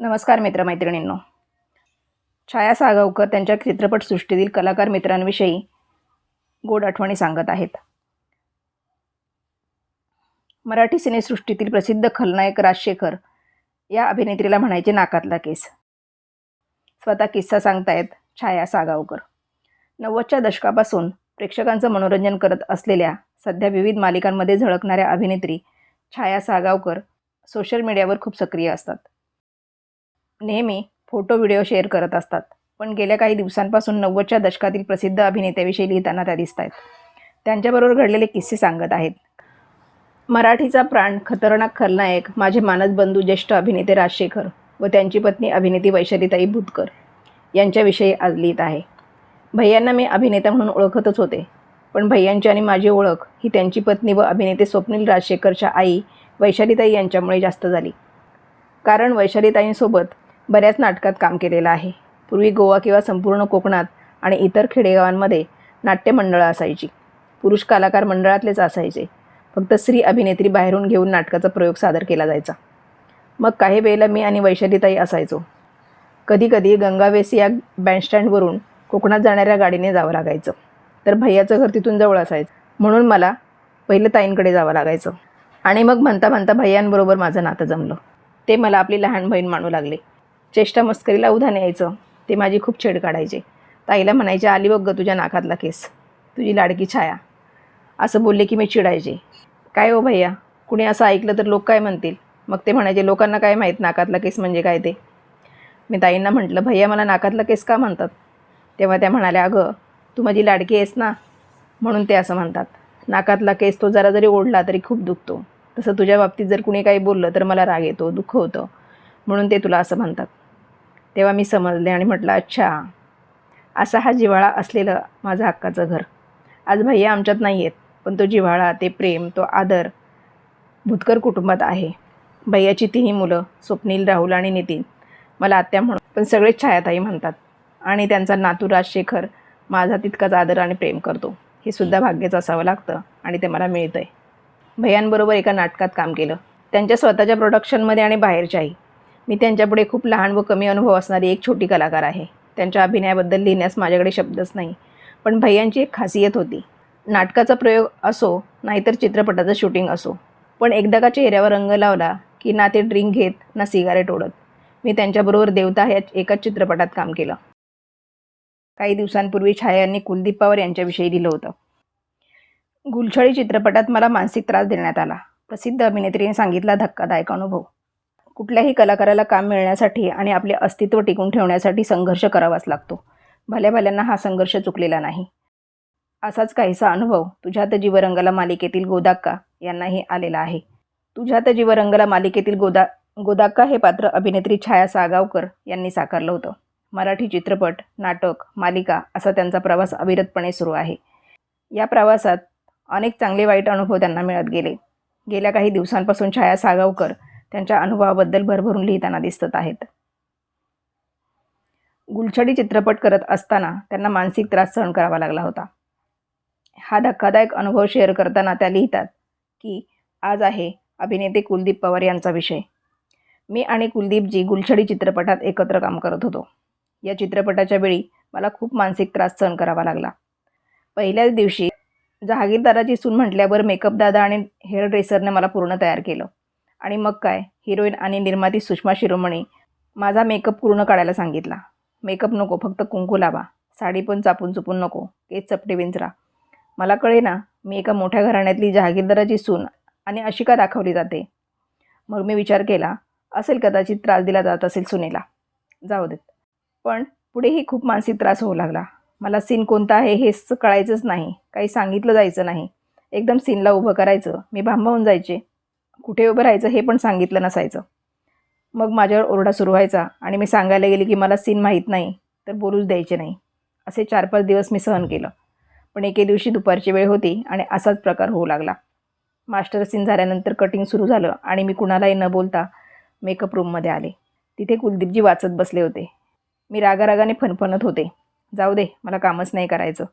नमस्कार मित्रमैत्रिणींनो. छाया सागावकर त्यांच्या चित्रपटसृष्टीतील कलाकार मित्रांविषयी गोड आठवणी सांगत आहेत. मराठी सिनेसृष्टीतील प्रसिद्ध खलनायक राजशेखर या अभिनेत्रीला म्हणायचे नाकातला केस. स्वतः किस्सा सांगतायत छाया सागावकर नव्वदच्या दशकापासून प्रेक्षकांचं मनोरंजन करत असलेल्या सध्या विविध मालिकांमध्ये झळकणाऱ्या अभिनेत्री छाया सागावकर सोशल मीडियावर खूप सक्रिय असतात. नेहमी फोटो व्हिडिओ शेअर करत असतात. पण गेल्या काही दिवसांपासून नव्वदच्या दशकातील प्रसिद्ध अभिनेत्याविषयी लिहिताना त्या दिसत आहेत त्यांच्याबरोबर घडलेले किस्से सांगत आहेत. मराठीचा प्राण खतरनाक खलनायक माझे मानस बंधू ज्येष्ठ अभिनेते राजशेखर व त्यांची पत्नी अभिनेती वैशालीताई भूतकर यांच्याविषयी आज लिहित आहे. भैयांना मी अभिनेता म्हणून ओळखतच होते. पण भैयांची आणि माझी ओळख ही त्यांची पत्नी व अभिनेते स्वप्नील राजशेखरच्या आई वैशालीताई यांच्यामुळे जास्त झाली. कारण वैशालीताईंसोबत बऱ्याच नाटकात काम केलेलं आहे. पूर्वी गोवा किंवा संपूर्ण कोकणात आणि इतर खेडेगावांमध्ये नाट्यमंडळं असायची. पुरुष कलाकार मंडळातलेच असायचे. फक्त स्त्री अभिनेत्री बाहेरून घेऊन नाटकाचा प्रयोग सादर केला जायचा. मग काही वेळेला मी आणि वैशालीताई असायचो. कधीकधी गंगावेस या बँडस्टँडवरून कोकणात जाणाऱ्या गाडीने जावं लागायचं. तर भैयाचं घर तिथून जवळ असायचं. म्हणून मला पहिलं ताईंकडे जावं लागायचं. आणि मग म्हणता म्हणता भैयांबरोबर माझं नातं जमलं. ते मला आपली लहान बहीण मानू लागले. चेष्टा मस्करीला उधाण यायचं. ते माझी खूप छेड काढायचे. ताईला म्हणायचे आली बघ ग तुझ्या नाकातला केस. तुझी लाडकी छाया. असं बोलले की मी चिडायचे. काय हो भैया? कुणी असं ऐकलं तर लोक काय म्हणतील? मग ते म्हणायचे लोकांना काय माहीत नाकातला केस म्हणजे काय ते? मी ताईंना म्हटलं भैया मला नाकातला केस का म्हणतात? तेव्हा त्या म्हणाल्या अगं तू माझी लाडकी आहेस ना? म्हणून ते असं म्हणतात. नाकातला केस तो जरा जरी ओढला तरी खूप दुखतो. तसं तुझ्या बाबतीत जर कुणी काही बोललं तर मला राग येतो दुःख होतं. म्हणून ते तुला असं म्हणतात. तेव्हा मी समजले आणि म्हटलं अच्छा असा हा जिव्हाळा असलेलं माझं हक्काचं घर. आज भैया आमच्यात नाही आहेत पण तो जिव्हाळा ते प्रेम तो आदर भूतकर कुटुंबात आहे. भैयाची तिन्ही मुलं स्वप्नील राहुल आणि नितीन मला आत्या म्हणून पण सगळेच छायाताई म्हणतात आणि त्यांचा नातू राजशेखर माझा तितकाच आदर आणि प्रेम करतो. हे सुद्धा भाग्यच असावं लागतं आणि ते मला मिळतं आहे भैयांबरोबर एका नाटकात काम केलं. त्यांच्या स्वतःच्या प्रोडक्शनमध्ये आणि बाहेरच्याही. मी त्यांच्यापुढे खूप लहान व कमी अनुभव असणारी एक छोटी कलाकार आहे. त्यांच्या अभिनयाबद्दल लिहिण्यास माझ्याकडे शब्दच नाही. पण भैयांची एक खासियत होती. नाटकाचा प्रयोग असो नाहीतर चित्रपटाचं शूटिंग असो. पण एकदा का चेहऱ्यावर रंग लावला की ना ते ड्रिंक घेत ना सिगारेट ओढत. मी त्यांच्याबरोबर देवता या एकाच चित्रपटात काम केलं. काही दिवसांपूर्वी छाया यांनी कुलदीप पवार यांच्याविषयी लिहिलं होतं. गुलछळी चित्रपटात मला मानसिक त्रास देण्यात आला. प्रसिद्ध अभिनेत्रीने सांगितला धक्कादायक अनुभव. कुठल्याही कलाकाराला काम मिळण्यासाठी आणि आपले अस्तित्व टिकून ठेवण्यासाठी संघर्ष करावाच लागतो. भल्या भल्यांना हा संघर्ष चुकलेला नाही. असाच काहीसा अनुभव तुझ्यात जीवरंगला मालिकेतील गोदाक्का यांनाही आलेला आहे. तुझ्यात जीवरंगला मालिकेतील गोदा गोदाक्का हे पात्र अभिनेत्री छाया सागावकर यांनी साकारलं होतं. मराठी चित्रपट नाटक मालिका असा त्यांचा प्रवास अविरतपणे सुरू आहे. या प्रवासात अनेक चांगले वाईट अनुभव त्यांना मिळत गेले. गेल्या काही दिवसांपासून छाया सागावकर त्यांच्या अनुभवाबद्दल भरभरून लिहिताना दिसत आहेत. गुलछडी चित्रपट करत असताना त्यांना मानसिक त्रास सहन करावा लागला होता. हा धक्कादायक अनुभव शेअर करताना त्या लिहितात की आज आहे अभिनेते कुलदीप पवार यांचा विषय. मी आणि कुलदीपजी गुलछडी चित्रपटात एकत्र काम करत होतो. या चित्रपटाच्या वेळी मला खूप मानसिक त्रास सहन करावा लागला. पहिल्याच दिवशी जहागीरदाराची सून म्हटल्यावर मेकअप दादा आणि हेअर ड्रेसरने मला पूर्ण तयार केलं. आणि मग काय? हिरोईन आणि निर्माती सुषमा शिरोमणी. माझा मेकअप पूर्ण काढायला सांगितला. मेकअप नको फक्त कुंकू लावा. साडी पण चापून चुपून नको. केस चपटे विंचरा. मला कळे ना मी एका मोठ्या घराण्यातली जहागीरदाराची सून आणि अशी का दाखवली जाते? मग मी विचार केला असेल कदाचित त्रास दिला जात असेल सुनेला. जाऊ देत. पण पुढेही खूप मानसिक त्रास होऊ लागला. मला सीन कोणता आहे हेच कळायचंच नाही. काही सांगितलं जायचं नाही. एकदम सीनला उभं करायचं. मी भांबावून जायचे. कुठे उभं राहायचं हे पण सांगितलं नसायचं. मग माझ्यावर ओरडा सुरू व्हायचा आणि मी सांगायला गेले की मला सीन माहीत नाही तर बोलूच द्यायचे नाही. असे चार पाच दिवस मी सहन केलं. पण एके दिवशी दुपारची वेळ होती आणि असाच प्रकार होऊ लागला. मास्टर सीन झाल्यानंतर कटिंग सुरू झालं आणि मी कुणालाही न बोलता मेकअप रूममध्ये आले. तिथे कुलदीपजी वाचत बसले होते. मी रागारागाने फनफनत होते. जाऊ दे मला कामच नाही करायचं.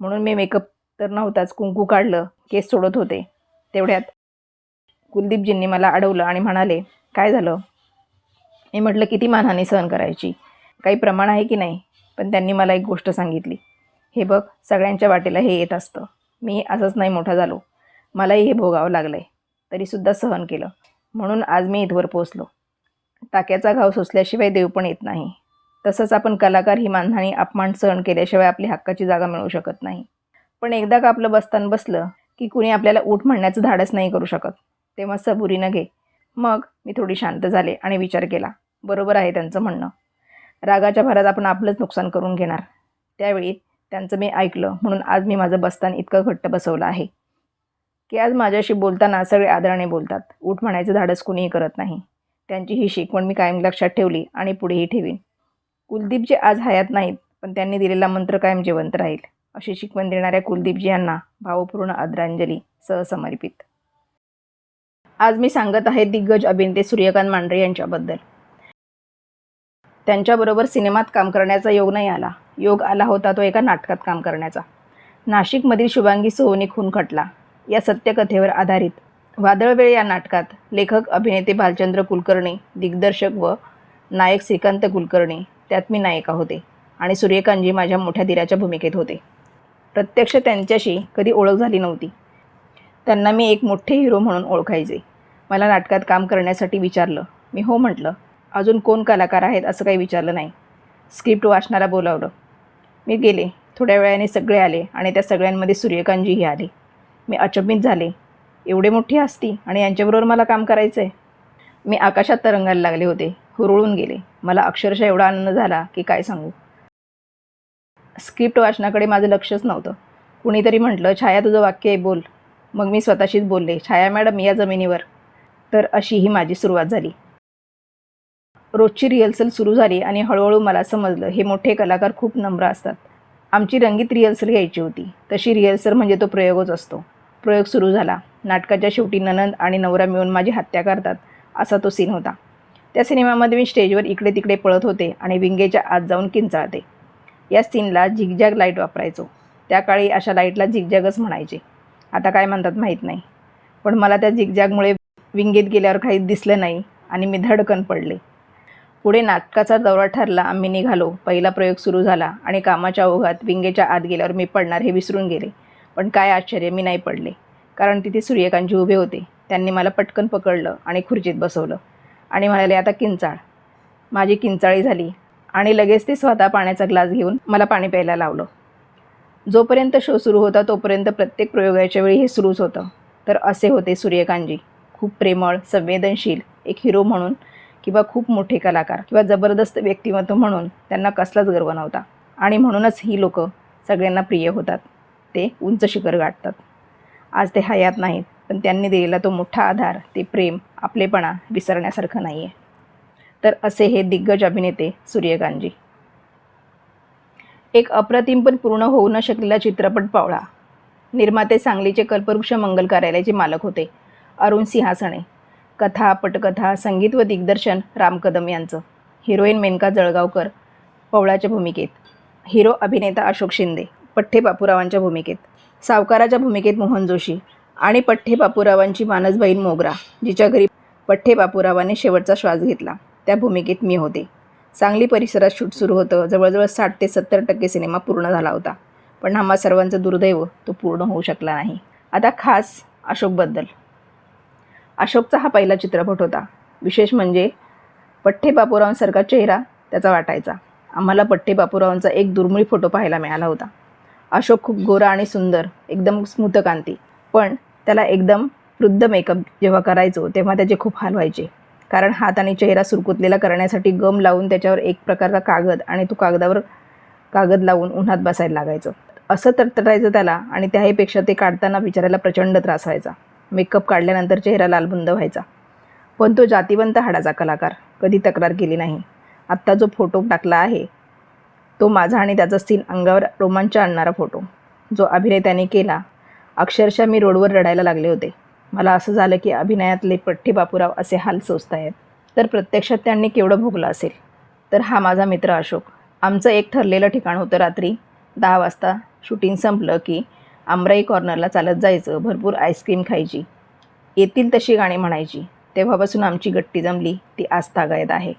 म्हणून मी मेकअप तर नव्हताच कुंकू काढलं केस सोडत होते. तेवढ्यात कुलदीपजींनी मला अडवलं आणि म्हणाले काय झालं? मी म्हटलं किती मानहानी सहन करायची? काही प्रमाण आहे की नाही? पण त्यांनी मला एक गोष्ट सांगितली. हे बघ सगळ्यांच्या वाटेला हे येत असतं. मी असंच नाही मोठा झालो. मलाही हे भोगावं लागलं आहे तरीसुद्धा सहन केलं. म्हणून आज मी इथवर पोचलो टाक्याचा घाव सोसल्याशिवाय देव पण येत नाही. तसंच आपण कलाकार ही मानहानी अपमान सहन केल्याशिवाय आपली हक्काची जागा मिळू शकत नाही. पण एकदा का आपलं बसतान बसलं की कुणी आपल्याला ऊठ म्हणण्याचं धाडस नाही करू शकत. तेव्हा सबुरीनं घे. मग मी थोडी शांत झाले आणि विचार केला. बरोबर आहे त्यांचं म्हणणं. रागाच्या भरात आपण आपलंच नुकसान करून घेणार. त्यावेळी त्यांचं मी ऐकलं म्हणून आज मी माझं बस्तान इतकं घट्ट बसवलं आहे. की आज माझ्याशी बोलताना सगळे आदराने बोलतात. उठ म्हणायचं धाडस कुणीही करत नाही. त्यांची ही शिकवण मी कायम लक्षात ठेवली आणि पुढेही ठेवीन. कुलदीपजी आज हयात नाहीत पण त्यांनी दिलेला मंत्र कायम जिवंत राहील अशी शिकवण देणाऱ्या कुलदीपजी यांना भावपूर्ण आदरांजली सहसमर्पित. आज मी सांगत आहे दिग्गज अभिनेते सूर्यकांत मांढरे यांच्याबद्दल. त्यांच्याबरोबर सिनेमात काम करण्याचा योग नाही आला. योग आला होता तो एका नाटकात काम करण्याचा. नाशिकमधील शुभांगी सोहनी खून खटला या सत्यकथेवर आधारित. वादळवेळ या नाटकात लेखक अभिनेते भालचंद्र कुलकर्णी दिग्दर्शक व नायक श्रीकांत कुलकर्णी त्यात मी नायिका होते आणि सूर्यकांतजी माझ्या मोठ्या दिराच्या भूमिकेत होते. प्रत्यक्ष त्यांच्याशी कधी ओळख झाली नव्हती. त्यांना मी एक मोठे हिरो म्हणून ओळखायचे. मला नाटकात काम करण्यासाठी विचारलं. मी हो म्हटलं. अजून कोण कलाकार आहेत असं काही विचारलं नाही. स्क्रिप्ट वाचणारा बोलावलं. मी गेले. थोड्या वेळाने सगळे आले आणि त्या सगळ्यांमध्ये सूर्यकांतजीही आले. मी अचंबित झाले. एवढे मोठी असती आणि यांच्याबरोबर मला काम करायचं आहे मी आकाशात तरंगायला लागले होते. हुरळून गेले. मला अक्षरशः एवढा आनंद झाला की काय सांगू? स्क्रिप्ट वाचनाकडे माझं लक्षच नव्हतं. कुणीतरी म्हटलं छाया तुझं वाक्य आहे बोल. मग मी स्वतःशीच बोलले छाया मॅडम या जमिनीवर. तर अशी ही माझी सुरुवात झाली. रोजची रिहर्सल सुरू झाली आणि हळूहळू मला समजलं हे मोठे कलाकार खूप नम्र असतात. आमची रंगीत रिहर्सल घ्यायची होती. तशी रिहर्सल म्हणजे तो प्रयोगच असतो. प्रयोग सुरू झाला. नाटकाच्या शेवटी ननंद आणि नवरा मिळून माझी हत्या करतात असा तो सीन होता. त्या सिनेमामध्ये मी स्टेजवर इकडे तिकडे पळत होते आणि विंगेच्या आत जाऊन किंचाळते. या सीनला झिगझॅग लाइट वापरायचो. त्या काळी अशा लाईटला झिगझॅगच म्हणायचे. आता काय म्हणतात माहीत नाही. पण मला त्या झिगजॅगमुळे विंगेत गेल्यावर काही दिसलं नाही आणि मी धडकन पडले. पुढे नाटकाचा दौरा ठरला आम्ही निघालो. पहिला प्रयोग सुरू झाला आणि कामाच्या ओघात विंगेच्या आत गेल्यावर मी पडणार हे विसरून गेले. पण काय आश्चर्य मी नाही पडले. कारण तिथे सूर्यकांतजी उभे होते. त्यांनी मला पटकन पकडलं आणि खुर्चीत बसवलं आणि म्हणाले आता किंचाळ. माझी किंचाळी झाली आणि लगेच ते स्वतः पाण्याचा ग्लास घेऊन मला पाणी प्यायला लावलं. जोपर्यंत शो सुरू होता तोपर्यंत प्रत्येक प्रयोगाच्या वेळी हे सुरूच होतं. तर असे होते सूर्यकांतजी. खूप प्रेमळ संवेदनशील एक हिरो म्हणून किंवा खूप मोठे कलाकार किंवा जबरदस्त व्यक्तिमत्व म्हणून त्यांना कसलाच गर्व नव्हता. आणि म्हणूनच ही लोक सगळ्यांना प्रिय होतात. ते उंच शिखर गाठतात. आज ते हयात नाहीत पण त्यांनी दिलेला तो मोठा आधार ते प्रेम आपलेपणा विसरण्यासारखं नाही आहे तर असे हे दिग्गज अभिनेते सूर्यकांतजी. एक अप्रतिम पण पूर्ण होऊ न शकलेला चित्रपट पावळा निर्माते सांगलीचे कल्पवृक्ष मंगल कार्यालयाचे मालक होते. अरुण सिंहासणे कथा पटकथा संगीत व दिग्दर्शन राम कदम यांचं. हिरोईन मेनका जळगावकर पवळाच्या भूमिकेत. हिरो अभिनेता अशोक शिंदे पठ्ठे बापूरावांच्या भूमिकेत. सावकाराच्या भूमिकेत मोहन जोशी आणि पठ्ठे बापूरावांची मानसबहीण मोगरा जिच्या घरी पठ्ठे बापूरावाने शेवटचा श्वास घेतला. त्या भूमिकेत मी होते. सांगली परिसरात शूट सुरू होतं. जवळजवळ साठ ते सत्तर टक्के सिनेमा पूर्ण झाला होता. पण आम्हा सर्वांचं दुर्दैव तो पूर्ण होऊ शकला नाही. आता खास अशोकबद्दल अशोकचा हा पहिला चित्रपट होता. विशेष म्हणजे पठ्ठे बापूरावांसारखा चेहरा त्याचा वाटायचा. आम्हाला पठ्ठे बापूरावांचा एक दुर्मिळ फोटो पाहायला मिळाला होता. अशोक खूप गोरा आणि सुंदर एकदम स्मूथकांती. पण त्याला एकदम वृद्ध मेकअप जेव्हा करायचो तेव्हा त्याचे खूप हाल व्हायचे. कारण हात आणि चेहरा सुरकुतलेला करण्यासाठी गम लावून त्याच्यावर एक प्रकारचा कागद आणि तो कागदावर कागद लावून उन्हात बसायला लागायचं. असं तटतटायचं त्याला आणि त्याहीपेक्षा ते काढताना बिचारायला प्रचंड त्रास व्हायचा. मेकअप काढल्यानंतर चेहरा लालबुंद व्हायचा. पण तो जातिवंत हाडाचा कलाकार कधी तक्रार केली नाही. आत्ता जो फोटो टाकला आहे तो माझा आणि त्याचा सीन अंगावर रोमांच आणणारा फोटो. जो अभिनेत्याने केला अक्षरशः मी रोडवर रडायला लागले होते. मला असं झालं की अभिनयातले पठ्ठे बापूराव असे हाल सोसतायत. तर प्रत्यक्षात त्यांनी केवढं भोगलं असेल? तर हा माझा मित्र अशोक. आमचं एक ठरलेलं ठिकाण होतं रात्री दहा वाजता. शूटिंग संपलं की आमराई कॉर्नरला चालत जायचं भरपूर आईस्क्रीम खायची. येतील तशी गाणी म्हणायची. तेव्हापासून आमची गट्टी जमली ती आज तागायत आहे.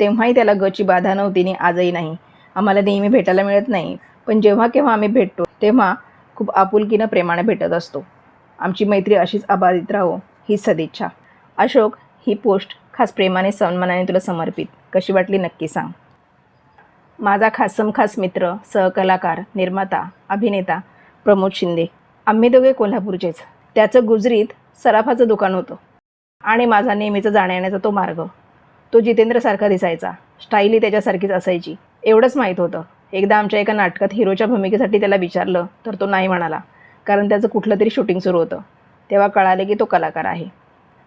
तेव्हाही त्याला गची बाधा नव्हती आणि आजही नाही. आम्हाला नेहमी भेटायला मिळत नाही. पण जेव्हा केव्हा आम्ही भेटतो तेव्हा खूप आपुलकीनं प्रेमाने भेटत असतो. आमची मैत्री अशीच अबाधित राहो ही सदिच्छा. अशोक ही पोस्ट खास प्रेमाने सन्मानाने तुला समर्पित. कशी वाटली नक्की सांग. माझा खासम खास मित्र सहकलाकार निर्माता अभिनेता प्रमोद शिंदे. आम्ही दोघे कोल्हापूरचेच. त्याचं गुजरीत सराफाचं दुकान होतं. आणि माझा नेहमीचा जाण्या येण्याचा तो मार्ग. तो जितेंद्रसारखा दिसायचा. स्टाईलही त्याच्यासारखीच असायची. एवढंच माहीत होतं. एकदा आमच्या एका नाटकात हिरोच्या भूमिकेसाठी त्याला विचारलं तर तो नाही म्हणाला. कारण त्याचं कुठलं तरी शूटिंग सुरू होतं. तेव्हा कळाले की तो कलाकार आहे.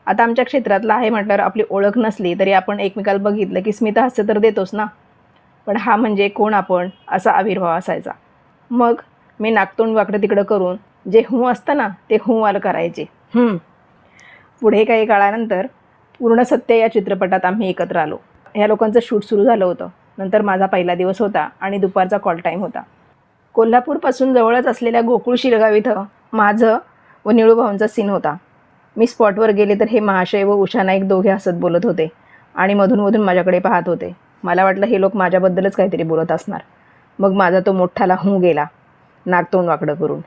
आता आमच्या क्षेत्रातला आहे म्हटल्यावर आपली ओळख नसली तरी आपण एकमेकाला बघितलं की स्मिता हास्य तर देतोच ना. पण हा म्हणजे कोण आपण असा आविर्भाव असायचा. मग मी नागतोंड वाकडं तिकडं करून जे हूं असतं ना ते हूं वालं करायचे. पुढे काही काळानंतर पूर्ण सत्य या चित्रपटात आम्ही एकत्र आलो. ह्या लोकांचं शूट सुरू झालं होतं. नंतर माझा पहिला दिवस होता आणि दुपारचा कॉल टाईम होता. कोल्हापूरपासून जवळच असलेल्या गोकुळ शिरगाव इथं माझं व निळूभाऊंचा सीन होता. मी स्पॉटवर गेले तर हे महाशय व उषा नाईक दोघे हसत बोलत होते आणि मधूनमधून माझ्याकडे पाहत होते. मला वाटलं हे लोक माझ्याबद्दलच काहीतरी बोलत असणार. मग माझा तो मोठ्ठाला हूं गेला नागतोंड वाकडं करून.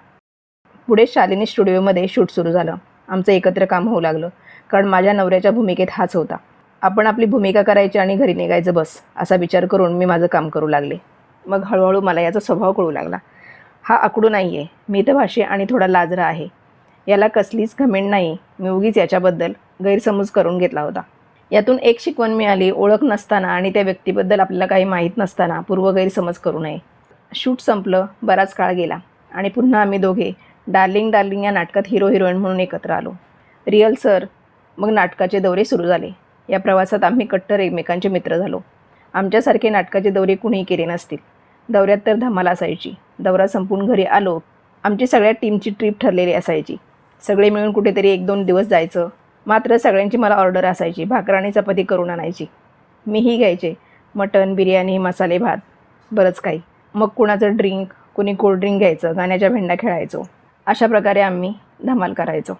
पुढे शालिनी स्टुडिओमध्ये शूट सुरू झालं. आमचं एकत्र काम होऊ लागलं कारण माझ्या नवऱ्याच्या भूमिकेत हाच होता. आपण आपली भूमिका करायची आणि घरी निघायचं बस असा विचार करून मी माझं काम करू लागले. मग हळूहळू मला याचा स्वभाव कळू लागला. हा आकडू नाही आहे मितभाषी आणि थोडा लाजरा आहे. याला कसलीच घमेंड नाही. मी उगीच याच्याबद्दल गैरसमज करून घेतला होता. यातून एक शिकवण मिळाली ओळख नसताना आणि त्या व्यक्तीबद्दल आपल्याला काही माहीत नसताना पूर्व गैरसमज करू नये. शूट संपलं बराच काळ गेला आणि पुन्हा आम्ही दोघे डार्लिंग डार्लिंग या नाटकात हिरो हिरोईन म्हणून एकत्र आलो. रिअल सर मग नाटकाचे दौरे सुरू झाले. या प्रवासात आम्ही कट्टर एकमेकांचे मित्र झालो. आमच्यासारखे नाटकाचे दौरे कुणीही केले नसतील. दौऱ्यात तर धमाल असायची. दौरा संपून घरी आलो आमची सगळ्या टीमची ट्रीप ठरलेली असायची. सगळे मिळून कुठेतरी एक दोन दिवस जायचं. मात्र सगळ्यांची मला ऑर्डर असायची भाकर आणि चपाती करून आणायची. मीही घ्यायचे मटण बिर्याणी मसाले भात बरंच काही. मग कुणाचं ड्रिंक कुणी कोल्ड्रिंक घ्यायचं गाण्याच्या भेंडा खेळायचो. अशा प्रकारे आम्ही धमाल करायचो.